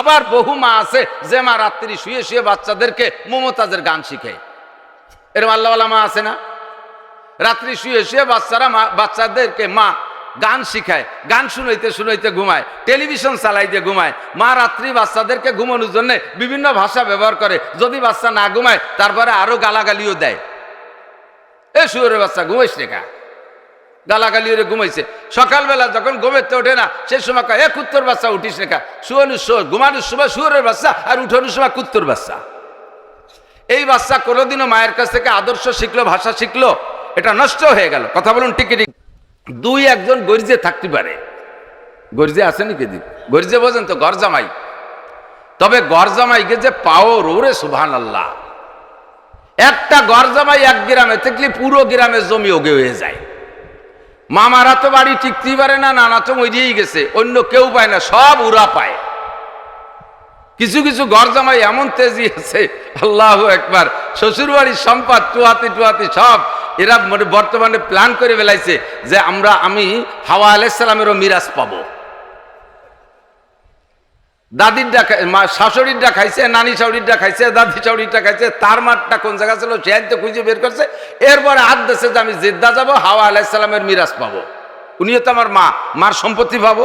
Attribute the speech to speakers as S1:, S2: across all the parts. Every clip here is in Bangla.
S1: আবার বহু মা আছে, যে মা রাত্রি শুয়ে শুয়ে বাচ্চাদেরকে মমতাজের গান শিখে এরকম আল্লাহওয়ালা মা আছে না? রাত্রি শুয়ে শুয়ে বাচ্চারা মা বাচ্চাদেরকে মা গান শিখায়, গান শুনাইতে শুনাইতে ঘুমায়, টেলিভিশন চালাইতে ঘুমায়। মা রাত্রি বাচ্চাদেরকে ঘুমানোর জন্য বিভিন্ন ভাষা ব্যবহার করে, যদি বাচ্চা না ঘুমায়, তারপরে আরও গালাগালিও দেয়। এ শুয়োরের বাচ্চা, ঘুমাইস রেখা গালাগালি ওরে ঘুমাইছে। সকালবেলা যখন ঘুমেতে ওঠে না সে সময় কয়, এ কুত্তর বাচ্চা, উঠিস রেখা শুয়ানোর সময়, ঘুমানোর সময় শুয়োরের বাচ্চা আর উঠানোর সময় কুত্তর বাচ্চা। এই বাচ্চা কোনোদিনও মায়ের কাছ থেকে আদর্শ শিখলো, ভাষা শিখলো, এটা নষ্ট হয়ে গেল। কথা বলুন টিকিটি দুই একজন গরিজে থাকতে পারে। গরিজে আছে নাকি দি গরিজে বোঝেন তো গরজামাই তবে গরজামাইকে যে পাও ওরে সুভান আল্লাহ একটা গরজামাই এক গ্রামে থাকলে পুরো গ্রামের জমি ওগে হয়ে যায়। মামারা তো বাড়ি টিকতেই পারে না, নানা তো মরিয়েই গেছে, অন্য কেউ পায় না, সব উরা পায়। কিছু কিছু ঘর জামাই এমন তেজি আছে, আল্লাহ একবার, শ্বশুরবাড়ির সম্পদ টুয়াতি টুয়াতি সব, এরা মানে বর্তমানে প্ল্যান করে ফেলাইছে যে আমরা, আমি হাওয়া আলাইসালামেরও মিরাজ পাবো। দাদিরটা শাশুড়িরটা খাইছে, নানি চাউরিরটা খাইছে, দাদি চাউরিরটা খাইছে, তার মাঠটা কোন জায়গা ছিল? সে তো খুঁজে বের করছে। এরপরে আর দেশে যে আমি জেদ্দা যাব, হাওয়া আলাইসালামের মিরাজ পাবো। উনিও তো আমার মা, মার সম্পত্তি পাবো।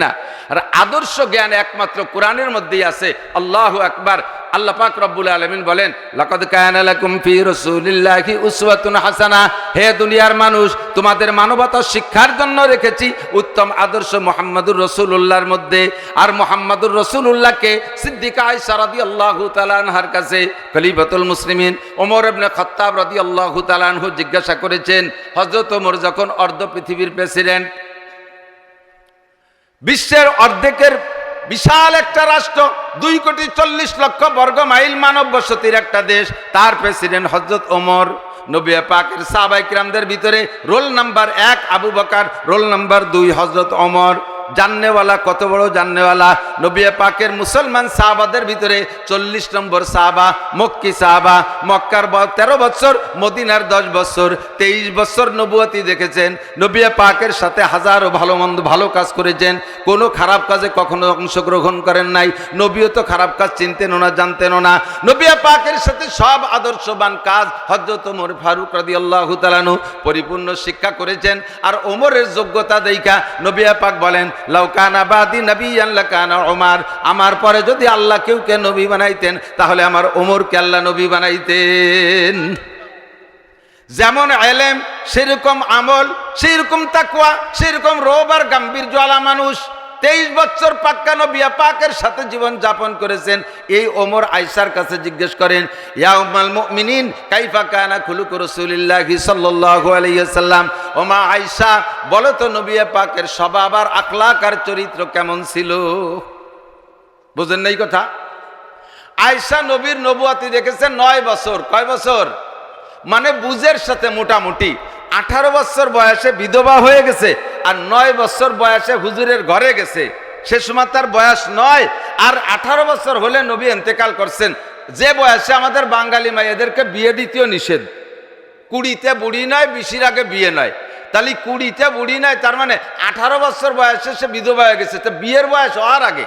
S1: না আর আদর্শ জ্ঞান একমাত্র কোরআনের মধ্যেই আছে। আল্লাহু আকবার। আল্লাহ পাক রব্বুল আলামিন বলেন ফি উসওয়াতুন হাসানা। হে দুনিয়ার মানুষ, তোমাদের মানবতা শিক্ষার জন্য রেখেছি উত্তম আদর্শ মুহাম্মাদুর মধ্যে। আর মুহাম্মাদুর সিদ্দিকা আয়েশা রাদিয়াল্লাহু তাআলা আনহার কাছে খলিফাতুল মুসলিমিন ওমর ইবনে খাত্তাব রাদিয়াল্লাহু তাআলা আনহু জিজ্ঞাসা করেছেন, হযরত ওমর যখন অর্ধ পৃথিবীর প্রেসিডেন্ট বিশ্বের অর্ধেকের বিশাল একটা রাষ্ট্র, দুই কোটি চল্লিশ লক্ষ বর্গ মাইল মানব বসতির একটা দেশ, তার প্রেসিডেন্ট হজরত ওমর। নবী পাকের সাহাবাইকরামদের ভিতরে রোল নাম্বার এক আবু বকার, রোল নাম্বার দুই হজরত ওমর। জাননেওয়ালা, কত বড় জাননেওয়ালা। নবী পাকের মুসলমান সাহাবাদের ভিতরে চল্লিশ নম্বর সাহাবা, মক্কি সাহাবা, মক্কার তেরো বছর মদিনার দশ বছর তেইশ বছর নবুয়াতি দেখেছেন। নবী পাকের সাথে হাজারো ভালো মন্দ ভালো কাজ করেছেন। কোনো খারাপ কাজে কখনো অংশগ্রহণ করেন নাই। নবীও তো খারাপ কাজ চিনতেন না জানতেন না। নবী পাকের সাথে সব আদর্শবান কাজ হজরত ওমর ফারুক রাদি আল্লাহ তালানু পরিপূর্ণ শিক্ষা করেছেন। আর ওমরের যোগ্যতা দেখা, নবী পাক বলেন নবী ওমার আমার পরে যদি আল্লাহ কেউ কে নবী বানাইতেন, তাহলে আমার ওমরকে আল্লাহ নবী বানাইতেন। যেমন এলেম, সেরকম আমল, সেরকম তাকুয়া সেরকম রোবার আর আলা মানুষ। তেইশ বছর পাক্কা নবিয়া পাকের সাথে জীবন যাপন করেছেন। এই ওমর আয়সার কাছে জিজ্ঞেস করেন, ইয়া উম্মাল মুমিনিন, কাইফা কানা খুলুক রাসূলিল্লাহি সাল্লাল্লাহু আলাইহি সাল্লাম ওমা আয়সা, বলো তো নবিয়া পাকের স্বভাব আর আখলাক আর চরিত্র কেমন ছিল? বুঝেন নাই কথা? আয়সা নবীর নবুয়াতি দেখেছেন নয় বছর। কয় বছর? মানে বুঝের সাথে মোটামুটি। আঠারো বছর বয়সে বিধবা হয়ে গেছে আর নয় বছর বয়সে হুজুরের ঘরে গেছে। সে সময় তার বয়স নয় আর আঠারো বছর হলে নবী এন্তেকাল করছেন। যে বয়সে আমাদের বাঙালি মায়েদেরকে বিয়ে দিতেও নিষেধ। কুড়িতে বুড়ি নয়, বিশির আগে বিয়ে নয়। তাহলে কুড়িতে বুড়ি নয়, তার মানে আঠারো বছর বয়সে সে বিধবা হয়ে গেছে। তো বিয়ের বয়স হওয়ার আগে।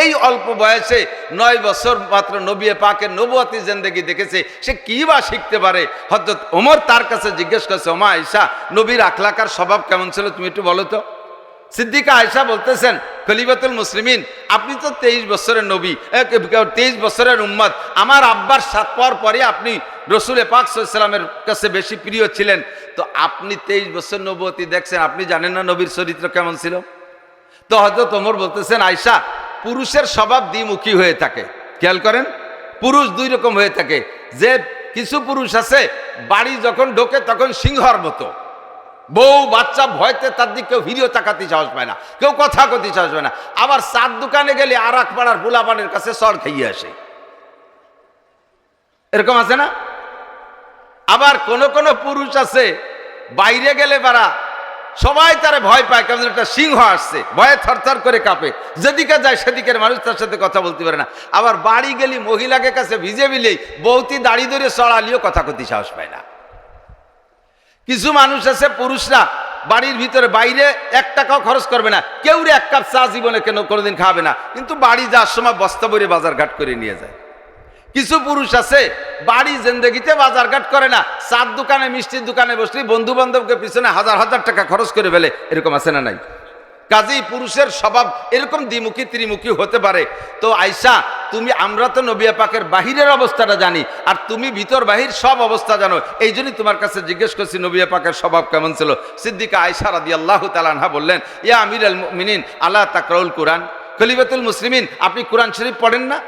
S1: এই অল্প বয়সে নয় বছর মাত্র নবী পাকের নবুয়াতি জেন্দেগি দেখেছে, সে কি বা শিখতে পারে? হজরত ওমর তার কাছে জিজ্ঞেস করছে, ওমা আয়সা নবীর আখলাকার স্বভাব কেমন ছিল তুমি একটু বলো তো? সিদ্দিকা আয়সা বলতেছেন, খলিফাতুল মুসলিমিন, আপনি তো তেইশ বছরের নবী তেইশ বছরের উম্মত। আমার আব্বার সাত পর পরে আপনি রসুল পাক সাল্লামের কাছে বেশি প্রিয় ছিলেন। তো আপনি তেইশ বছর নবতী দেখছেন, আপনি জানেন না নবীর চরিত্র কেমন ছিল? তো হজরত ওমর বলতেছেন আয়সা পুরুষের স্বভাব দ্বিমুখী হয়ে থাকে। খেয়াল করেন? পুরুষ দুই রকম হয়ে থাকে। যে কিছু পুরুষ আছে, বাড়ি যখন ঢোকে তখন সিংহর মতো। বউ, বাচ্চা ভয়তে তার দিকে কেউ ভিডিও তাকাতে সাহস পায় না, কেউ কথা করতে সাহস পায় না। আবার চার দোকানে গেলে আর এক পাড়ার পোলাপানের কাছে সর খাইয়ে আসে। এরকম আছে না? আবার কোন কোন পুরুষ আছে, বাইরে গেলে বারা সবাই তারে ভয় পায়, কেমন একটা সিংহ আসছে, ভয়ে থরথর করে কাঁপে। যেদিকে যায় সেদিকের মানুষ তার সাথে কথা বলতে পারে না। আবার বাড়ি গেলি, মহিলাকে কাছে ভিজে বিলেই বৌতি দাড়ি ধরে চড়ালিও কথা করতে সাহস পায় না। কিছু মানুষ আছে, পুরুষরা বাড়ির ভিতরে বাইরে এক টাকাও খরচ করবে না। কেউ এক কাপ চা জীবনে কেন কোনোদিন খাবে না। কিন্তু বাড়ি যাওয়ার সময় বস্তা বাজার ঘাট করে নিয়ে যায়। কিছু পুরুষ আছে, বাড়ি, জিন্দগিতে বাজার ঘাট করে না, চার দোকানে, মিষ্টির দোকানে বসলি বন্ধু বান্ধবকে পিছনে হাজার হাজার টাকা খরচ করে ফেলে, এরকম আছে না নাই? কাজেই পুরুষের স্বভাব এরকম দ্বিমুখী ত্রিমুখী হতে পারে। তো আয়সা তুমি, আমরা তো নবিয়া পাকের বাহিরের অবস্থাটা জানি, আর তুমি ভিতর বাহির সব অবস্থা জানো, এই জন্যই তোমার কাছে জিজ্ঞেস করছি নবিয়া পাকের স্বভাব কেমন ছিল? সিদ্দিকা আয়সা রাদি আল্লাহ তালানহা বললেন, ইয়া আমির আল মিনিন আল্লাহ তাকরাউল কোরআন? খলিফাতুল মুসলিমিন, আপনি কোরআন শরীফ পড়েন না?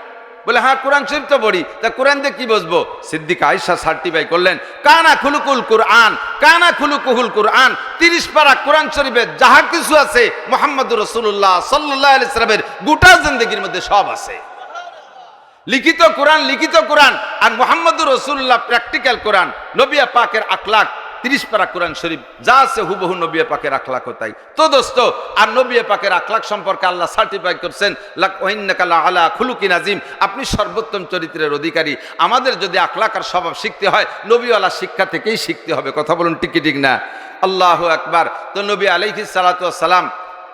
S1: বলে হ্যাঁ কোরআন শরীফ তো পড়ি। তা কোরআন দিয়ে কি বসবো সিদ্দিক আয়সা সার্টিফাই করলেন, কানা খুলুকুল কোরআন, কানা খুলুকুহুল কোরআন, তিরিশ পারা কোরআন শরীফের যাহা কিছু আছে মোহাম্মদ রসুল্লাহ সাল্লাহ ইসলামের গোটা জিন্দগির মধ্যে সব আছে। লিখিত কোরআন লিখিত কোরআন, আর মোহাম্মদুর রসুল্লাহ প্র্যাকটিক্যাল কোরআন নবিয়া পাকের আখলাক তিরিশ পারা কোরআন শরীফ, যা আছে হুবহু নবিয়া পাকের আখলাক তাই। তো দোস্ত, আর নবিয়া পাকের আখলাক সম্পর্কে আল্লাহ সার্টিফাই করছেন, লাক ওহিন্নাকাল্লা আলা খুলুকি নাজিম আপনি সর্বোত্তম চরিত্রের অধিকারী। আমাদের যদি আখলাক আর স্বভাব শিখতে হয়, নবীওয়ালা শিক্ষা থেকেই শিখতে হবে। কথা বলুন টিকিটিক না? আল্লাহ একবার তো নবী আলাইহি সালাম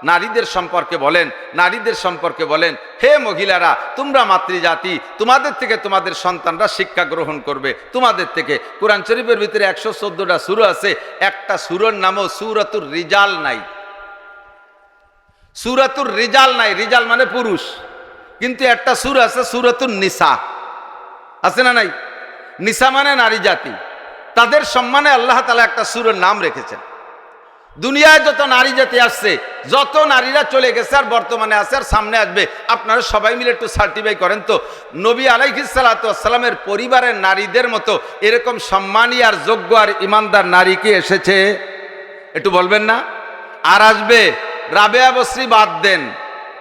S1: নারীদের সম্পর্কে বলেন, নারীদের সম্পর্কে বলেন, হে মহিলারা, তোমরা মাতৃজাতি, তোমাদের থেকে তোমাদের সন্তানরা শিক্ষা গ্রহণ করবে। তোমাদের থেকে কোরআন শরীফের ভিতরে একশো চোদ্দটা সুর আছে, একটা সুরের নামও সুরাতুর রিজাল নাই। সুরাতুর রিজাল নাই, রিজাল মানে পুরুষ। কিন্তু একটা সুর আছে সুরাতুর নিসা। আছে না নাই? নিসা মানে নারী জাতি তাদের সম্মানে আল্লাহ তালা একটা সুরের নাম রেখেছেন। দুনিয়ায় যত নারী জাতি আসছে, যত নারীরা চলে গেছে আর বর্তমানে আছে আর সামনে আসবে, আপনারা সবাই মিলে একটু সার্টিফাই করেন তো। নবী আলাইহিসালামের পরিবারের নারীদের মতো এরকম সম্মানী আর যোগ্য আর ইমানদার নারী কি এসেছে? একটু বলবেন না? আর আসবে, রাবেয়া বশ্রী বাদ দেন।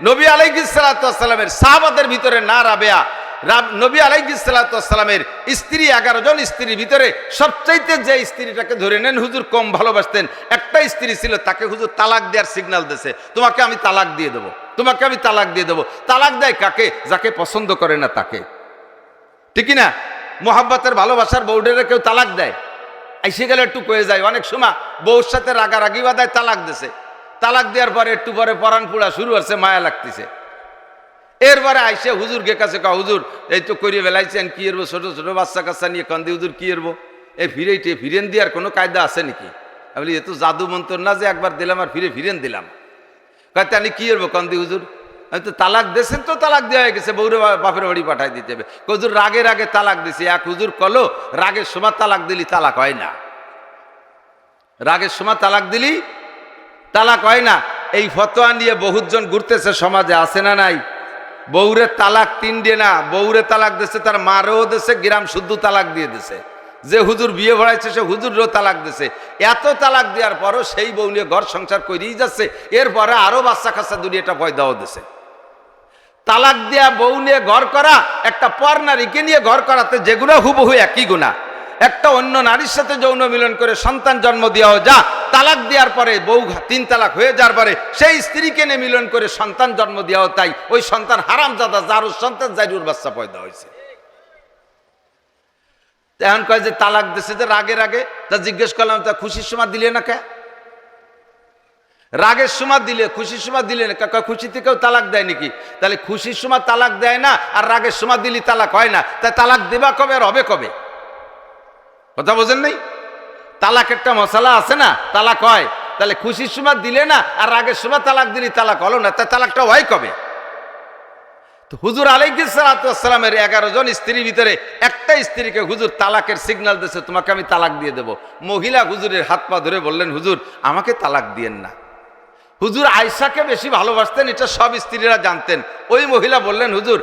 S1: নবী আলাইহিসালামের সাহাবাদের ভিতরে না রাবেয়া, রাব- নবী আলাইসালামের স্ত্রী এগারো জন স্ত্রীর ভিতরে সবচাইতে যে স্ত্রীটাকে ধরে নেন, হুজুর কম ভালোবাসতেন। একটা স্ত্রী ছিল, তাকে হুজুর তালাক দেওয়ার সিগন্যাল দিয়েছে। তোমাকে আমি তালাক দিয়ে দেবো, তোমাকে আমি তালাক দিয়ে দেবো। তালাক দেয় কাকে? যাকে পছন্দ করে না তাকে। ঠিকই না? মোহাব্বতের ভালোবাসার বউডেরা কেউ তালাক দেয়? এসে গেলে একটু কয়ে যায়, অনেক সময় বউর সাথে রাগারাগি বাদায় তালাক দিছে তালাক দেওয়ার পরে একটু পরে পরাণ পুড়া শুরু হচ্ছে, মায়া লাগতেছে। এরপরে আইসে হুজুর গে কাছে কা হুজুর, এই তো করিয়ে বেলাইছেন, কি এরবো? ছোট ছোট বাচ্চা কাচ্চা নিয়ে কান্দি, হুজুর, কি এরবো? এই ফিরেইটে ফিরেন দেওয়ার কোনো কায়দা আছে নাকি? আমি বলি, এ তো জাদু মন্ত্র না যে একবার দিলাম আর ফিরে ফিরেন দিলাম। কাতে আমি কি এরবো কান্দি, হুজুর? আমি তো তালাক দিয়েছেন তো তালাক দেওয়া হয়ে গেছে, বউরে বা- বাপের বাড়ি পাঠাই দিতে হবে। হুজুর, রাগে রাগে তালাক দিছে, এক হুজুর কলো, রাগের সময় তালাক দিলি, তালাক হয় না। রাগের সময় তালাক দিলি তালাক হয় না। এই ফতোয়া নিয়ে বহুতজন ঘুরতেছে, সমাজে আছে না নাই? বউরে তালাক তিন দিয়ে না, বউরে তালাক দিছে তার মারেও দিছে গ্রাম শুদ্ধ তালাক দিয়ে দিছে যে হুজুর বিয়ে ভরাইছে, সে হুজুরও তালাক দিছে এত তালাক দেওয়ার পরও সেই বউ নিয়ে ঘর সংসার করেই যাচ্ছে, এরপরে আরও বাচ্চা কাচ্চা দুনিয়াটা পয়দাও দিছে তালাক দেয়া বউ নিয়ে ঘর করা, একটা পর নারীকে নিয়ে ঘর করাতে যেগুলো হুবহু একই গুণা। একটা অন্য নারীর সাথে যৌন মিলন করে সন্তান জন্ম দেওয়া যা তালাক দেওয়ার পরে বউ তিন তালাক হয়ে যাওয়ার পরে সেই স্ত্রীকে নিয়ে মিলন করে সন্তান জন্ম দেওয়া তাই ওই সন্তান হারাম জাদা যার সন্তান জাইরুর বাচ্চা পয়দা হয়েছে। এখন কয় যে তালাক দিছে যে রাগের আগে তা জিজ্ঞেস করলাম, তা খুশির সময় দিলে না কে? রাগের সময় দিলে, খুশির সময় দিলে না কাকা খুশিতে কেউ তালাক দেয় নাকি? তাহলে খুশির সময় তালাক দেয় না, আর রাগের সময় দিলি তালাক হয় না। তাই তালাক দেবা কবে আর হবে কবে? কথা বোঝেন নাই? তালাক একটা মশলা আছে না, তালাক হয়। তাহলে খুশির সময় দিলে না, আর রাগের সময় তালাক দিলি, তালাক হলো না। তাই তালাকটা হয় কবে? তো হুজুর আলাইসালামের এগারো জন স্ত্রীর ভিতরে একটা স্ত্রীকে হুজুর তালাকের সিগন্যাল দিয়েছে, তোমাকে আমি তালাক দিয়ে দেব। মহিলা হুজুরের হাত পা ধরে বললেন, হুজুর, আমাকে তালাক দিয়েন না। হুজুর আয়সাকে বেশি ভালোবাসতেন, এটা সব স্ত্রীরা জানতেন। ওই মহিলা বললেন, হুজুর,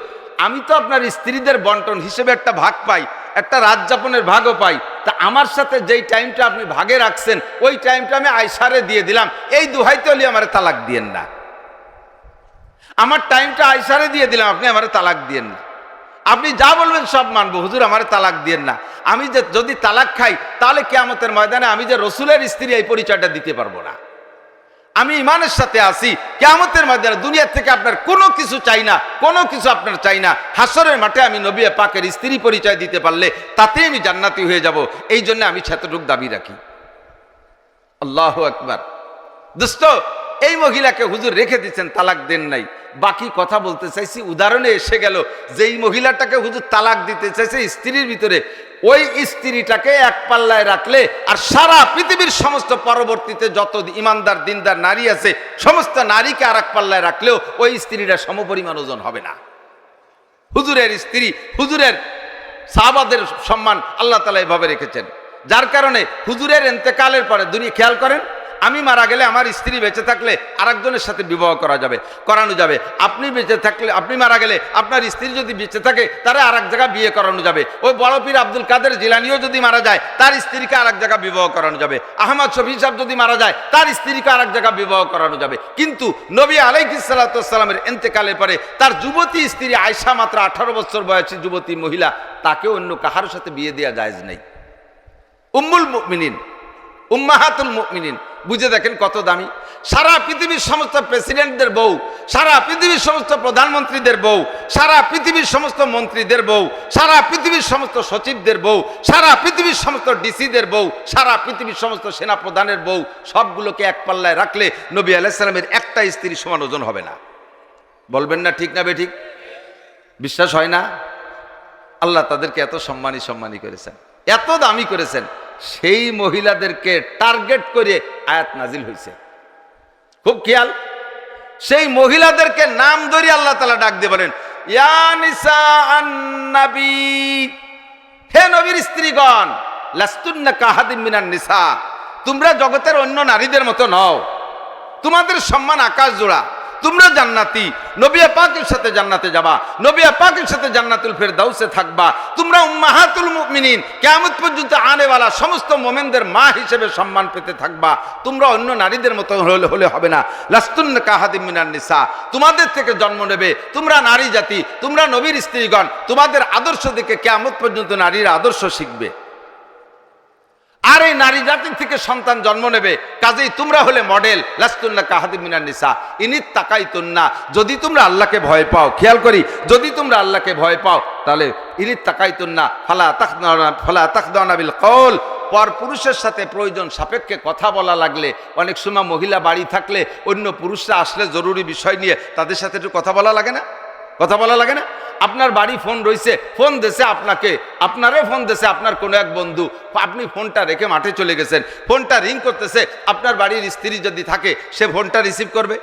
S1: আমি তো আপনার স্ত্রীদের বন্টন হিসেবে একটা ভাগ পাই। একটা রাত যাপনের ভাগও পাই। তা আমার সাথে যেই টাইমটা আপনি ভাগে রাখছেন, ওই টাইমটা আমি আয়সারে দিয়ে দিলাম। এই দুহাইতে হলে আমার তালাক দিয়েন না। আমার টাইমটা আয়সারে দিয়ে দিলাম, আপনি আমার তালাক দিয়েন না। আপনি যা বলবেন সব মানবো, হুজুর আমার তালাক দিয়েন না। আমি যে, যদি তালাক খাই, তাহলে কেয়ামতের ময়দানে আমি যে রসুলের স্ত্রী এই পরিচয়টা দিতে পারব না। আমি ইমানের সাথে আসি কেমতের মাধ্যমে দুনিয়ার থেকে আপনার কোনো কিছু চাই না, কোনো কিছু আপনার চাই না। হাসরের মাঠে আমি নবী পাকের স্ত্রী পরিচয় দিতে পারলে তাতে আমি জান্নাতি হয়ে যাব। এই জন্য আমি সেতটুক দাবি রাখি। আল্লাহ একবার দোস্ত এই মহিলাকে হুজুর রেখে দিচ্ছেন, তালাক দেন নাই। বাকি কথা বলতে চাইছি। উদাহরণে এসে গেল যে এই মহিলাটাকে হুজুর তালাক দিতে চাইছে স্ত্রীর ভিতরে, ওই স্ত্রীটাকে এক পাল্লায় রাখলে আর সারা পৃথিবীর সমস্ত পরবর্তীতে যত ইমানদার, দিনদার নারী আছে, সমস্ত নারীকে আর এক পাল্লায় রাখলেও ওই স্ত্রীটা সমপরিমাণ ওজন হবে না। হুজুরের স্ত্রী, হুজুরের সাহাবাদের সম্মান আল্লাহ তালা এভাবে রেখেছেন। যার কারণে হুজুরের এন্তেকালের পরে দুনিয়া খেয়াল করেন আমি মারা গেলে আমার স্ত্রী বেঁচে থাকলে আরেকজনের সাথে বিবাহ করা যাবে, করানো যাবে। আপনি বেঁচে থাকলে, আপনি মারা গেলে আপনার স্ত্রী যদি বেঁচে থাকে, তারা আর এক জায়গায় বিয়ে করানো যাবে। ওই বড় পীর আব্দুল কাদের জিলানিও যদি মারা যায়, তার স্ত্রীকে আর এক জায়গায় বিবাহ করানো যাবে। আহমদ শফি সাহেব যদি মারা যায়, তার স্ত্রীকে আর এক জায়গায় বিবাহ করানো যাবে। কিন্তু নবী আলাইসালামের এন্তেকালের পরে তার যুবতী স্ত্রী আয়সা মাত্র আঠারো বছর বয়সী যুবতী মহিলা তাকে অন্য কাহার সাথে বিয়ে দেওয়া জায়েজ নেই। উম্মুল মুমিনিন, উম্মাহাতুল মুমিনিন বুঝে দেখেন কত দামি। সারা পৃথিবীর সমস্ত প্রেসিডেন্টদের বউ, সারা পৃথিবীর সমস্ত প্রধানমন্ত্রীদের বউ, সারা পৃথিবীর সমস্ত মন্ত্রীদের বউ, সারা পৃথিবীর সমস্ত সচিবদের বউ, সারা পৃথিবীর সমস্ত ডিসিদের বউ, সারা পৃথিবীর সমস্ত সেনা প্রধানের বউ, সবগুলোকে এক পাল্লায় রাখলে নবী আলাইসালামের একটা স্ত্রী সমান ওজন হবে না। বলবেন না ঠিক না বে ঠিক বিশ্বাস হয় না? আল্লাহ তাদেরকে এত সম্মানী সম্মানী করেছেন। এত দামি করেছেন। সেই মহিলাদেরকে টার্গেট করে আয়াত নাজিল হয়েছে। খুব খেয়াল? সেই মহিলাদেরকে নাম ধরে আল্লাহ তালা ডাক দিয়ে বলেন হে স্ত্রীগণ কাহাদিম তোমরা জগতের অন্য নারীদের মতো নও। তোমাদের সম্মান আকাশ জোড়া তোমরা জান্নাতি। নবিয়া পাকের সাথে জান্নাতে যাবা। নবিয়া পাকের সাথে জান্নাতুল ফের দাউসে থাকবা। তোমরা উম্মাহাতুল মুমিনিন, কিয়ামত পর্যন্ত আনেওয়ালা সমস্ত মোমেনদের মা হিসেবে সম্মান পেতে থাকবা। তোমরা অন্য নারীদের মতো হলে হলে হবে না। লাস্তুন্ন কাহাদিম মিনান নিসা। তোমাদের থেকে জন্ম নেবে। তোমরা নারী জাতি, তোমরা নবীর স্ত্রীগণ। তোমাদের আদর্শ দেখে কিয়ামত পর্যন্ত নারীর আদর্শ শিখবে। আর এই নারী জাতির থেকে সন্তান জন্ম নেবে। কাজেই তোমরা হলে মডেল লাস্তুল্লাহ কাহাদি মিনার নিসা। ইনিত তাকাই তুন্না যদি তোমরা আল্লাহকে ভয় পাও, খেয়াল করি, যদি তোমরা আল্লাহকে ভয় পাও, তাহলে ইনিত তাকাই তুন্না ফালা তাকদানা ফালা তাকদানা বিল কল পর পুরুষের সাথে প্রয়োজন সাপেক্ষে কথা বলা লাগলে, অনেক সময় মহিলা বাড়ি থাকলে অন্য পুরুষরা আসলে জরুরি বিষয় নিয়ে তাদের সাথে একটু কথা বলা লাগে না? কথা বলা লাগে না? আপনার বাড়ি ফোন রয়েছে ফোন দেশে আপনাকে, আপনারে ফোন দেশে আপনার কোনো এক বন্ধু। আপনি ফোনটা রেখে মাঠে চলে গেছেন, ফোনটা রিং করতেছে, আপনার বাড়ির স্ত্রী যদি থাকে, সে ফোনটা রিসিভ করবে?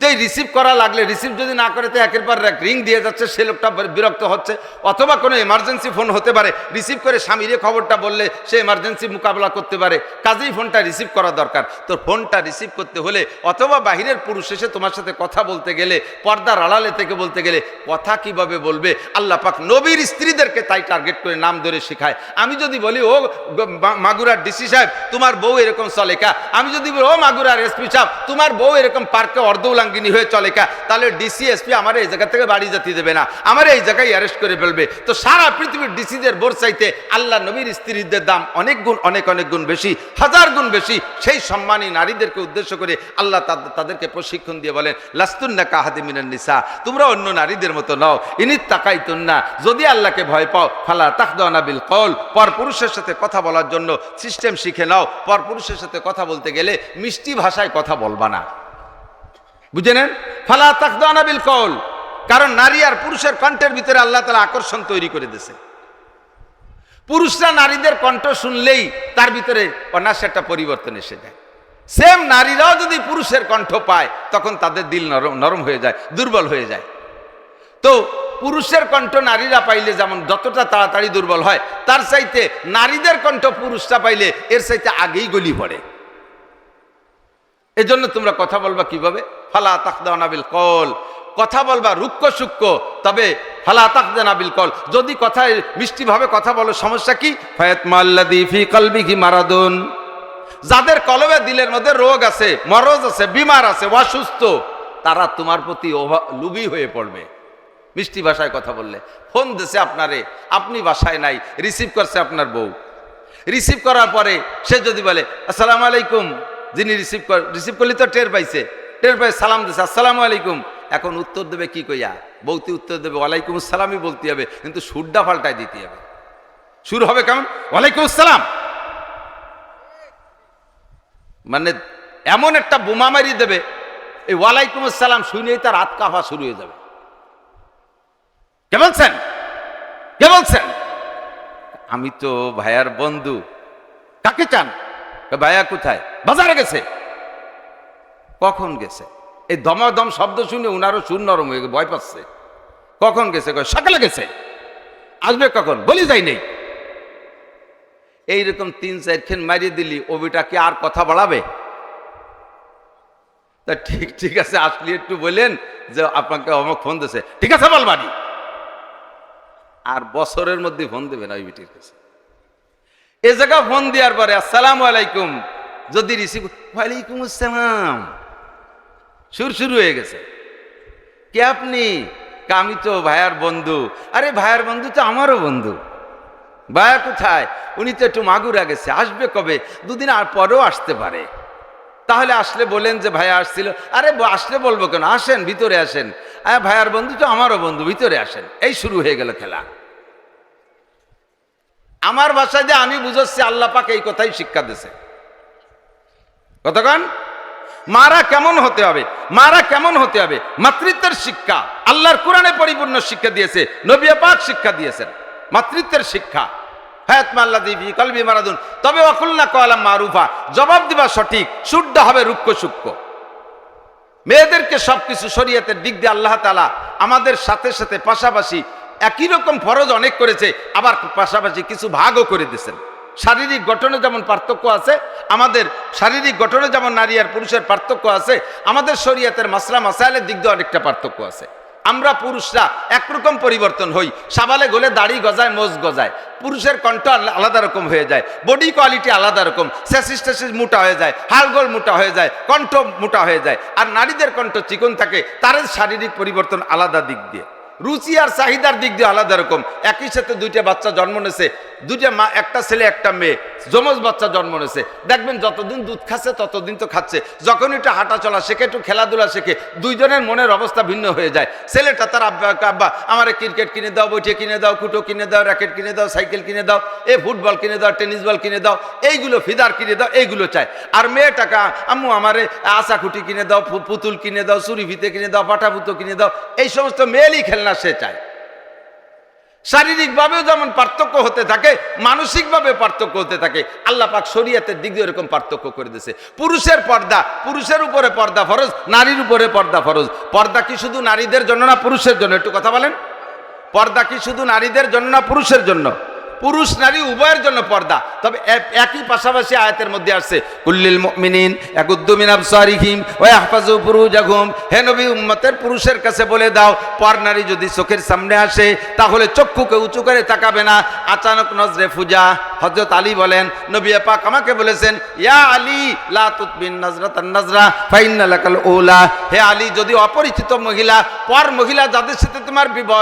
S1: তো এই রিসিভ করা লাগলে রিসিভ যদি না করে, তো একের পর এক রিং দিয়ে যাচ্ছে, সে লোকটা বিরক্ত হচ্ছে। অথবা কোনো এমার্জেন্সি ফোন হতে পারে রিসিভ করে স্বামীরে খবরটা বললে, সে এমার্জেন্সি মোকাবেলা করতে পারে। কাজেই ফোনটা রিসিভ করা দরকার। তোর ফোনটা রিসিভ করতে হলে, অথবা বাহিরের পুরুষ এসে তোমার সাথে কথা বলতে গেলে, পর্দার আড়ালে থেকে বলতে গেলে, কথা কীভাবে বলবে? আল্লাহ পাক নবীর স্ত্রীদেরকে তাই টার্গেট করে নাম ধরে শেখায়। আমি যদি বলি, ও মাগুরার ডিসি সাহেব, তোমার বউ এরকম চলেকা আমি যদি বলি, ও মাগুরার এসপি সাহেব, তোমার বউ এরকম পার্কে অর্ধউলাঙ্গিনী হয়ে চলেকা তাহলে ডিসি এসপি আমার এই জায়গা থেকে বাড়ি যেতে দেবে না। আমার এই জায়গায় অ্যারেস্ট করে ফেলবে। তো সারা পৃথিবীর ডিসিদের বোর চাইতে আল্লাহ নবীর স্ত্রীদের দাম অনেক গুণ, অনেক অনেক গুণ বেশি, হাজার গুণ বেশি। সেই সম্মানী নারীদেরকে উদ্দেশ্য করে আল্লাহ তাদেরকে প্রশিক্ষণ দিয়ে বলেন, লাস্তুন্না কাহাদি মিনান নিসা। তোমরা অন্য নারীদের মতো নও। ইনিত তাকাইতুন্না। যদি আল্লাহকে ভয় পাও, ফালা তাকদানা বিল কল পর পুরুষের সাথে কথা বলার জন্য সিস্টেম শিখে নাও। পর পুরুষের সাথে কথা বলতে গেলে মিষ্টি ভাষায় কথা বলবা না। বুঝে নেন? ফালা তাকদানা বিল কল কারণ নারী আর পুরুষের কণ্ঠের ভিতরে আল্লাহ তালা আকর্ষণ তৈরি করে দিয়েছে। পুরুষরা নারীদের কণ্ঠ শুনলেই তার ভিতরে অনার্স একটা পরিবর্তন এসে যায়। সেম নারীরাও যদি পুরুষের কণ্ঠ পায়, তখন তাদের দিল নরম নরম হয়ে যায়, দুর্বল হয়ে যায়। তো পুরুষের কণ্ঠ নারীরা পাইলে যেমন যতটা তাড়াতাড়ি দুর্বল হয়, তার চাইতে নারীদের কণ্ঠ পুরুষরা পাইলে এর চাইতে আগেই গলি পড়ে। এজন্য তোমরা কথা বলবা কীভাবে? ফালা তাকদানাবিল কল কথা বলবা রুক্ষ সূক্ষ্ম, তবে ফালা তাকদানাবিল কল যদি কথায় মিষ্টিভাবে কথা বলো, সমস্যা কি? ফায়াত মাল্লাদি ফি কলবিহি মারাদুন। যাদের কলবে দিলের মধ্যে রোগ আছে, মরজ আছে, বিমার আছে, অসুস্থ, তারা তোমার প্রতি লুবি হয়ে পড়বে। মিষ্টি ভাষায় কথা বললে। ফোন দেশে আপনারে, আপনি বাসায় নাই, রিসিভ করছে আপনার বউ। রিসিভ করার পরে সে যদি বলে, আসসালামু আলাইকুম। যিনি রিসিভ কর রিসিভ করলে তো টের পাইছে। টের পাই সালাম দিছে, আসসালামু আলাইকুম। এখন উত্তর দেবে কি কইয়া? বৌতি উত্তর দেবে, ওয়ালাইকুম আসসালামই বলতে হবে। কিন্তু সুরটা পাল্টায় দিতে হবে। শুরু হবে কেমন? ওয়ালাইকুম আসসালাম। মানে এমন একটা বোমা মারি দেবে, এই ওয়ালাইকুম আসসালাম শুনেই তার হাত কাঁপা শুরু হয়ে যাবে। কে বলছেন? কে বলছেন? আমি তো ভাইয়ার বন্ধু। কাকে চান? ভাইয়া কোথায়? বাজারে গেছে। কখন গেছে? এই দমাদম শব্দ শুনে উনারও সুর নরম হয়ে ভয় পাচ্ছে। কখন গেছে? সকালে গেছে। আসবে কখন? বলি যাই নেই। এইরকম তিন চারখান মারিয়ে দিলি ওবিটা কি আর কথা বাড়াবে? তা ঠিক ঠিক আছে, আসলে একটু বললেন যে আপনাকে অমুক ফোন দিছে। ঠিক আছে, বলবানি। আর বছরের মধ্যে ফোন দেবে না ওই বিটির কাছে। এ জায়গা ফোন দেওয়ার পরে, আসসালামু আলাইকুম। যদি রিসিভ ওয়ালাইকুম আসসালাম। সুর শুরু হয়ে গেছে। কে আপনি? আমি তো ভাইয়ার বন্ধু। আরে, ভাইয়ার বন্ধু তো আমারও বন্ধু। ভাইয়া কোথায়? উনি তো একটু মাগুরা গেছে। আসবে কবে? দুদিন আর পরেও আসতে পারে। তাহলে আসলে বলেন যে ভাইয়া আসছিল। আরে আসলে বলব কেন? আসেন, ভিতরে আসেন। হ্যাঁ ভাইয়ার বন্ধু তো আমারও বন্ধু, ভিতরে আসেন। এই শুরু হয়ে গেল খেলা। আমার ভাষায় যে আমি বুঝাচ্ছি, আল্লাহ পাক এই কথাই শিক্ষা দিছে কতক্ষণ? মারা কেমন হতে হবে? মারা কেমন হতে হবে? মাতৃত্বের শিক্ষা, আল্লাহর কোরআনে পরিপূর্ণ শিক্ষা দিয়েছে নবিয়া পাক শিক্ষা দিয়েছেন। মাতৃত্বের শিক্ষা। হায়াত মাল্লা দিবি কলবি মারাদুন। তবে অকুল্লা কলাম মারুফা, জবাব দিবা সঠিক, শুদ্ধ হবে রুক্ষ সূক্ষ্ম। মেয়েদেরকে সবকিছু শরীয়তের দিক দিয়ে আল্লাহ তালা আমাদের সাথে সাথে পাশাপাশি একই রকম ফরজ অনেক করেছে, আবার পাশাপাশি কিছু ভাগও করে দিয়েছেন। শারীরিক গঠনে যেমন পার্থক্য আছে, আমাদের শারীরিক গঠনে যেমন নারী আর পুরুষের পার্থক্য আছে, আমাদের শরীয়তের মাসলা, মাসাইলের দিক দিয়ে অনেকটা পার্থক্য আছে। আমরা পুরুষরা একরকম পরিবর্তন হই, সাবালে গলে দাড়ি গজায়, মোজ গজায়। পুরুষের কণ্ঠ আলাদা রকম হয়ে যায়, বডি কোয়ালিটি আলাদা রকম স্যাসিস ট্যাসিস মোটা হয়ে যায়, হালগোল মোটা হয়ে যায়, কণ্ঠ মোটা হয়ে যায়। আর নারীদের কণ্ঠ চিকন থাকে তার শারীরিক পরিবর্তন আলাদা দিক দিয়ে। রুচি আর চাহিদার দিক দিয়ে আলাদা রকম একই সাথে দুইটা বাচ্চা জন্ম নিয়েছে দুইটা মা একটা ছেলে একটা মেয়ে যমজ বাচ্চা জন্ম নিয়েছে দেখবেন যতদিন দুধ খাচ্ছে ততদিন তো খাচ্ছে যখন একটু হাঁটা চলা শেখে একটু খেলাধুলা শেখে দুইজনের মনের অবস্থা ভিন্ন হয়ে যায় ছেলেটা তার আব্বা আব্বা আমার ক্রিকেট কিনে দাও বইটে কিনে দাও কুটো কিনে দাও র্যাকেট কিনে দাও সাইকেল কিনে দাও এ ফুটবল কিনে দাও টেনিস বল কিনে দাও এইগুলো ফিদার কিনে দাও এইগুলো চায় আর মেয়েটাকা আম্মু আমারে আশা খুঁটি কিনে দাও পুতুল কিনে দাও চুরি ভিতে কিনে দাও পাটা পুতো কিনে দাও এই সমস্ত মেয়েলই খেলনা সে চায়। শারীরিকভাবেও যেমন পার্থক্য হতে থাকে মানসিকভাবে পার্থক্য হতে থাকে, আল্লাহ পাক শরীয়তের দিক দিয়ে এরকম পার্থক্য করে দিয়েছে। পুরুষের পর্দা, পুরুষের উপরে পর্দা ফরজ, নারীর উপরে পর্দা ফরজ। পর্দা কি শুধু নারীদের জন্য না পুরুষের জন্য? একটু কথা বলেন। পর্দা কি শুধু নারীদের জন্য না পুরুষের জন্য? পুরুষ নারী উভয়ের জন্য পর্দা। তবে একই পাশাপাশি আয়াতের মধ্যে আসছে, কুল্লিল মুমিনিন ইয়াকুদ্দুমিন আবসারিহিম ওয়া ইয়াহফাজু ফুরুজাহুম। হে নবী, উম্মতের পুরুষের কাছে বলে দাও, পর নারী যদি চোখের সামনে আসে, তাহলে চক্ষুকে উঁচু করে তাকাবে না। আচানক নজরে ফুজা, হযরত আলী বলেন, নবী পাক আমাকে বলেছেন, ইয়া আলী, লা তুতবিন নাজরা, ফাইন্না লাকাল উলা। হে আলী, যদি অপরিচিত মহিলা, পর মহিলা যাদের সাথে তোমার বিবাহ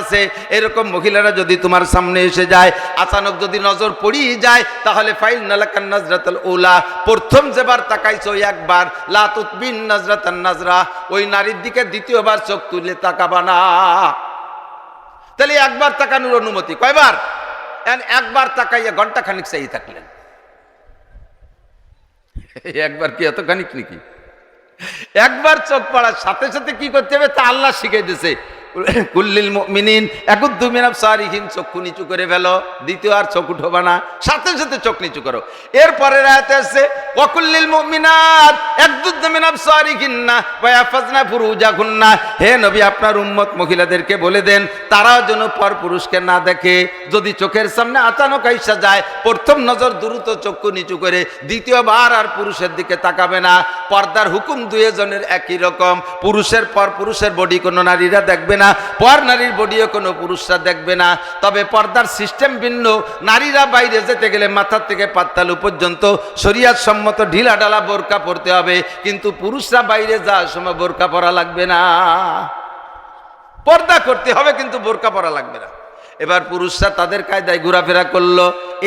S1: আছে, এরকম মহিলারা যদি তোমার সামনে এসে যায় আচানক যদি নজর পড়িয়ে যায়, তাহলে ফাইল নালাকান নাজরাতাল উলা। প্রথম যেবার তাকাইছো একবার। লা তুতবিন নাজরাতান নাজরা। ওই নারীর দিকে দ্বিতীয়বার চোখ তুলে তাকাবা না। তাহলে একবার তাকানোর অনুমতি। কয়বার? একবার তাকাইয়া ঘণ্টা খানিক চাই থাকলেন। একবার কি এত খানিক নাকি? একবার চোখ পড়ার সাথে সাথে কি করতে হবে? তা আল্লাহ শিখিয়ে দিছে। কুল্লিল মিনিন একুদ্দু মিনাব সারিহীন চক্ষু নিচু করে ফেলো, দ্বিতীয় আর চোখ উঠোবা না, সাথে সাথে চোখ নিচু করো। এরপরে রায়তে আছে ওয়াকুল্লিল মুমিনাত একদুদ্দু মিনাব সারিহীন না ওয়াফাজনা ফুরুজাকুন্না হে নবী, আপনার উম্মত মহিলাদেরকে বলে দেন, তারাও যেন পর পুরুষকে না দেখে, যদি চোখের সামনে আচানক আইসা যায়, প্রথম নজর দ্রুত চক্ষু নিচু করে, দ্বিতীয়বার আর পুরুষের দিকে তাকাবে না। পর্দার হুকুম দুজনের একই রকম, পুরুষের পর পুরুষের বডি কোনো নারীরা দেখবে না, পর নারীর বডিও কোনো পুরুষরা দেখবে না। তবে পর্দার সিস্টেম ভিন্ন। নারীরা বাইরে যেতে গেলে মাথার থেকে পাত্তালু পর্যন্ত শরিয়াত সম্মত ঢিলা ডালা বোরকা পরতে হবে। কিন্তু পুরুষরা বাইরে যাওয়ার সময় বোরকা পরা লাগবে না। পর্দা করতে হবে, কিন্তু বোরকা পরা লাগবে না। এবার পুরুষরা তাদের কায়দায় ঘোরাফেরা করল।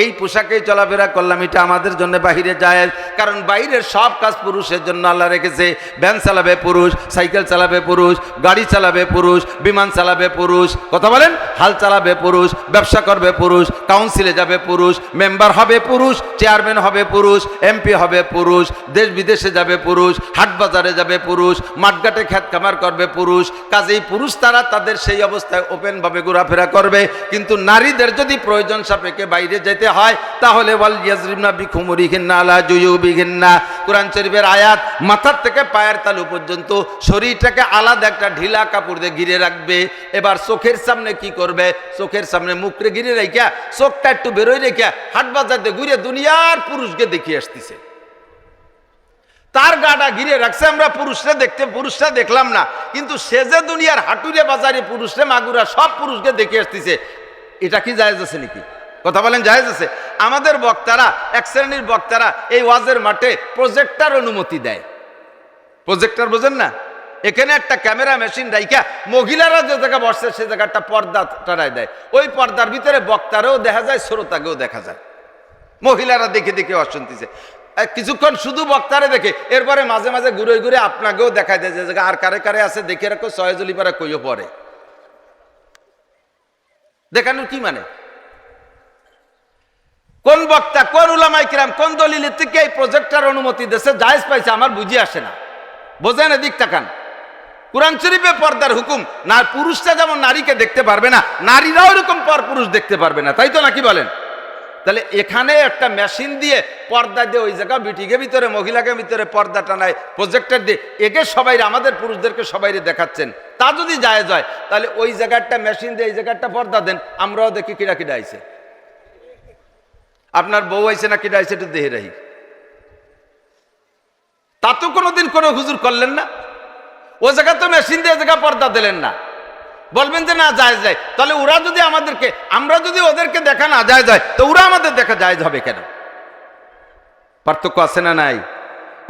S1: এই পোশাকেই চলাফেরা করলাম, এটা আমাদের জন্য বাহিরে যায় কারণ বাইরের সব কাজ পুরুষের জন্য আল্লাহ রেখেছে। ভ্যান চালাবে পুরুষ, সাইকেল চালাবে পুরুষ, গাড়ি চালাবে পুরুষ, বিমান চালাবে পুরুষ। কথা বলেন? হাল চালাবে পুরুষ, ব্যবসা করবে পুরুষ, কাউন্সিলে যাবে পুরুষ, মেম্বার হবে পুরুষ, চেয়ারম্যান হবে পুরুষ, এমপি হবে পুরুষ, দেশ বিদেশে যাবে পুরুষ, হাট বাজারে যাবে পুরুষ, মাঠঘাটে খ্যাত খামার করবে পুরুষ। কাজেই পুরুষ তারা তাদের সেই অবস্থায় ওপেনভাবে ঘোরাফেরা করবে। কিন্তু নারীদের যদি প্রয়োজন সাপেক্ষে বাইরে যেতে হয়, তাহলে ওয়াল ইয়াজরিমনা বিখুমুরি ঘিন্না আলা জুয়ুবি ঘিন্না কোরআন শরীফের আয়াত মাথার থেকে পায়ের তালু পর্যন্ত শরীরটাকে আলাদা একটা ঢিলা কাপড় দিয়ে ঘিরে রাখবে। এবার চোখের সামনে কি করবে? চোখের সামনে মুখরে ঘিরে রেখা চোখটা একটু বেরোয় রেখা হাট বাজার দিয়ে ঘুরে দুনিয়ার পুরুষকে দেখিয়ে আসতেছে। তার গাটা ঘিরে রাখছে, আমরা পুরুষরা দেখতে, পুরুষরা দেখলাম না। কিন্তু সে যে দুনিয়ার হাটুরে, বাজারে পুরুষরা, মাগুরা সব পুরুষকে দেখে আসতেছে। এটা কি জায়েজ আছে নাকি? কথা বলেন, জায়েজ আছে? আমাদের বক্তারা, এক শ্রেণির বক্তারা এই ওয়াজের মাঠে প্রজেক্টার অনুমতি দেয়। প্রজেক্টর বোঝেন না? এখানে একটা ক্যামেরা মেশিন রাইখা, মহিলারা যে জায়গা বসছে, সে জায়গাটা পর্দা টানায় দেয়। ওই পর্দার ভিতরে বক্তারেও দেখা যায়, শ্রোতাকেও দেখা যায়। মহিলারা দেখে দেখে অশান্তিছে কিছুক্ষণ শুধু বক্তারে দেখে, এরপরে মাঝে মাঝে ঘুরে ঘুরে আপনাকেও দেখা যায় যে আর কারে কারে আছে, দেখে রাখো সহজলি পারে কইও পরে। দেখানোর কি মানে? কোন বক্তা, কোন উলামাই কিরাম, কোন দলিলের থেকে এই প্রজেক্টর অনুমতি দেশে জায়েজ পাইছে, আমার বুঝি আসে না। বোঝেন এদিক তাকান। কোরআন শরীফে পর্দার হুকুম, না, পুরুষরা যেমন নারীকে দেখতে পারবে না, নারীরাও এরকম পর পুরুষ দেখতে পারবে না, তাই তো নাকি বলেন? তাহলে এখানে একটা মেশিন দিয়ে পর্দা দিয়ে ওই জায়গা বিটিকে ভিতরে, মহিলাকে ভিতরে পর্দা টানায় প্রজেক্টর দিয়ে। একে সবাই, আমাদের পুরুষদেরকে সবাই দেখাচ্ছেন। তা যদি জায়েজ হয়, তাহলে ওই জায়গাটা মেশিন দিয়ে এই জায়গাটা পর্দা দেন, আমরাও দেখি কিরা কিরা আইছে। আপনার বউ আইছে না কিরা আইছে, একটু দেহে রাহি তা তো কোনোদিন কোনো হুজুর করলেন না। ও জায়গা তো মেশিন দিয়ে জায়গা পর্দা দিলেন না। বলবেন যে না যায় যায় তাহলে ওরা যদি আমাদেরকে, আমরা যদি ওদেরকে দেখা না যায় যায় তো ওরা আমাদের দেখা যায় হবে কেন? পার্থক্য আছে না নাই?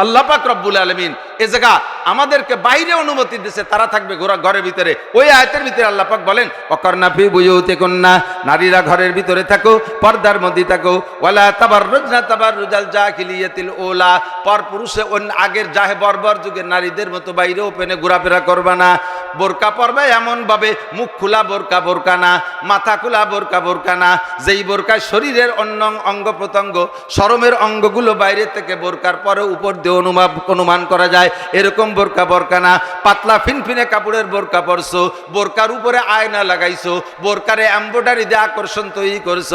S1: আল্লাহ পাক রব্বুল আলমিন এ জায়গা আমাদেরকে বাইরে অনুমতি দিছে, তারা থাকবে ঘোরা ঘরের ভিতরে। ওই আয়তের ভিতরে আল্লাহ পাক বলেন অকর্ণা ফি বুঝতে কন্যা নারীরা ঘরের ভিতরে থাকো, পর্দার মধ্যে থাকো। ওয়ালা তাবার রোজনা তাবার রুজাল যা খিলিয়াতিল ওলা পর পুরুষে অন্য আগের জাহে বর্বর যুগের নারীদের মতো বাইরে ওপেনে ঘোরাফেরা করবা না। বোরকা পরবে এমন ভাবে, মুখ খোলা বোরকা বোরকা না, মাথা খোলা বোরকা বোরকা না। যেই বোরকায় শরীরের অন্য অঙ্গ প্রত্যঙ্গ শরমের অঙ্গগুলো বাইরে থেকে বোরকার পরে উপর দিয়ে অনুমান অনুমান করা যায়, এরকম বোরকা বোরকা না। পাতলা ফিনফিনে কাপড়ের বোরকা পরছো, বোরকার উপরে আয়না লাগাইছো, বোরকারে এম্বয়ডারি দিয়ে আকর্ষণ তৈরি করছ,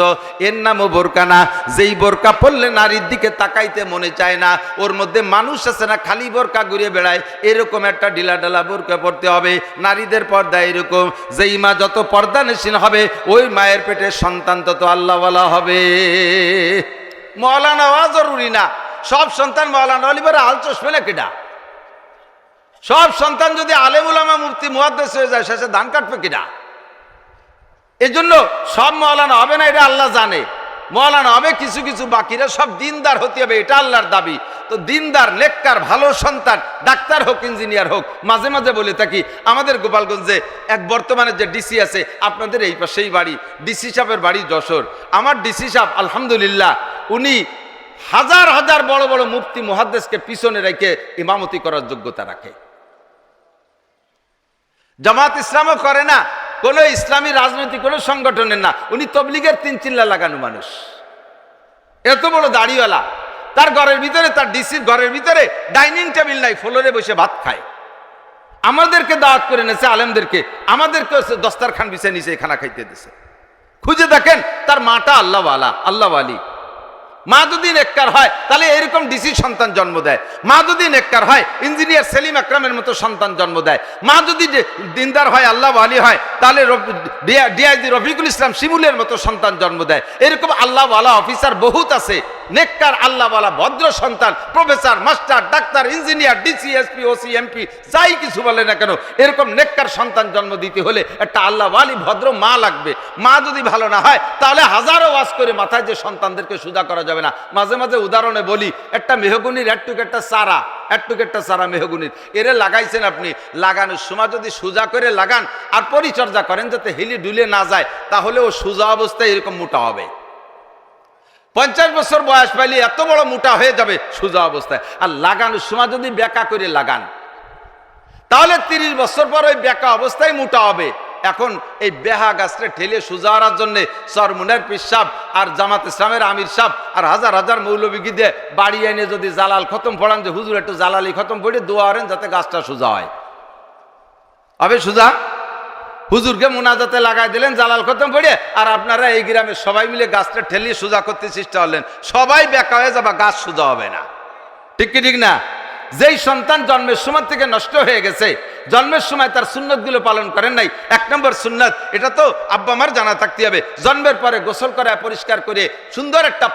S1: এর নামও বোরকা না। যেই বোরকা পরলে নারীর দিকে তাকাইতে মনে চায় না, ওর মধ্যে মানুষ আছে না, খালি বোরকা ঘুরে বেড়ায়, এরকম একটা ডিলা ডালা বোরকা পড়তে হবে। নারীদের পর্দা এরকম, যেই মা যত পর্দা নিশীন হবে, ওই মায়ের পেটে সন্তান তত আল্লাহওয়ালা হবে। মৌলানা হওয়া জরুরি না। সব সন্তান মৌলানা অলিবার আল চশমে কেডা? সব সন্তান যদি আলেম উলামা মুফতি মুহাদ্দেস হয়ে যায়, শেষে ধান কাটবে কিনা এই জন্য সব মৌলানা হবে না, এটা আল্লাহ জানে। মৌলানা হবে, কিছু কিছু বাকিরা সব দিনদার হতে হবে, এটা আল্লাহর দাবি। তো দিনদার, নেককার, ভালো সন্তান, ডাক্তার হোক, ইঞ্জিনিয়ার হোক, মাঝে মাঝে বলে থাকি, আমাদের গোপালগঞ্জে এক বর্তমানে যে ডিসি আছে, আপনাদের এই পাশেই বাড়ি, ডিসি সাহেবের বাড়ি যশোর। আমার ডিসি সাহেব, আলহামদুলিল্লাহ, উনি হাজার হাজার বড় বড় মুফতি মুহাদ্দেসকে পিছনে রেখে ইমামতি করার যোগ্যতা রাখে। জামাত ইসলামও করে না, কোনো ইসলামী রাজনৈতিক কোনো সংগঠনের না। উনি তবলিগের তিন চিল্লা লাগানো মানুষ। এত বড় দাড়িওয়ালা। তার ঘরের ভিতরে, তার ডিসির ঘরের ভিতরে ডাইনিং টেবিল নাই, ফ্লোরে বসে ভাত খায়। আমাদেরকে দাওয়াত করে নেছে আলেমদেরকে আমাদেরকে দস্তারখান বিছে নিচে খানা খাইতে দিছে। খুঁজে দেখেন, তার মাটা আল্লাহওয়ালা, আল্লাহওয়ালি। মা যদি নেককার হয়, তাহলে এরকম ডিসি সন্তান জন্ম দেয়। মা যদি নেককার হয়, ইঞ্জিনিয়ার সেলিম আকরামের মতো সন্তান জন্ম দেয়। মা যদি দিনদার হয়, আল্লাহ আলী হয়, তাহলে ডিআইজি রফিকুল ইসলাম শিমুলের মতো সন্তান জন্ম দেয়। এরকম আল্লাহওয়ালা অফিসার বহুত আছে। নেককার আল্লাহওয়ালা, ভদ্র সন্তান, professor, master, doctor, engineer DC SP OC MP যাই কিছু বলে না কেন, এরকম নেককার সন্তান জন্ম দিতে হলে একটা আল্লাহ আল্লাহওয়ালি, ভদ্র মা লাগবে। মা যদি ভালো না হয়, তাহলে হাজারো ওয়াজ করে মাথায় যে সন্তানদেরকে সুদা করা যাবে না। মাঝে মাঝে উদাহরণে বলি, একটা মেহগুনির একটুক একটা চারা একটুকেরটা সারা মেহগুনির। এরে লাগাইছেন আপনি, লাগানোর সময় যদি সোজা করে লাগান আর পরিচর্যা করেন যাতে হিলি ডুলে না যায়, তাহলে ও সোজা অবস্থায় এরকম মোটা হবে। পঞ্চাশ বছর বয়স পাইলে এত বড় মোটা হয়ে যাবে সোজা অবস্থায়। আর লাগানোর সময় যদি বেকা করে লাগান, তাহলে তিরিশ বছর পর ওই বেকা অবস্থায় মোটা হবে। এখন এই বেহা গাছটা ঠেলে সোজা হওয়ার জন্য সরমুনের পিসাব আর জামাত ইসলামের আমির সাহ আর হাজার হাজার মৌলবিকি দিয়ে বাড়ি এনে যদি জালাল খতম পড়ান, যে হুজুর একটু জালালি খতম পড়ে দোয়া যাতে গাছটা সোজা হয়। হবে সোজা? হুজুরকে মোনাজাতে লাগাই দিলেন, জালাল খতম পড়ে আর আপনারা এই গ্রামের সবাই মিলে গাছটা ঠেলিয়ে সোজা করতে চেষ্টা করলেন। সবাই বেকা হয়ে যাবা, গাছ সোজা হবে না। ঠিক কি ঠিক না? যেই সন্তান জন্মের সময় থেকে নষ্ট হয়ে গেছে, জন্মের সময় তার সুন্নতগুলো পালন করেন নাই। এক নম্বর সুন্নত, এটা তো আব্বা আমার জানা থাকতে হবে। জন্মের পরে গোসল করা, পরিষ্কার করে সুন্দর একটা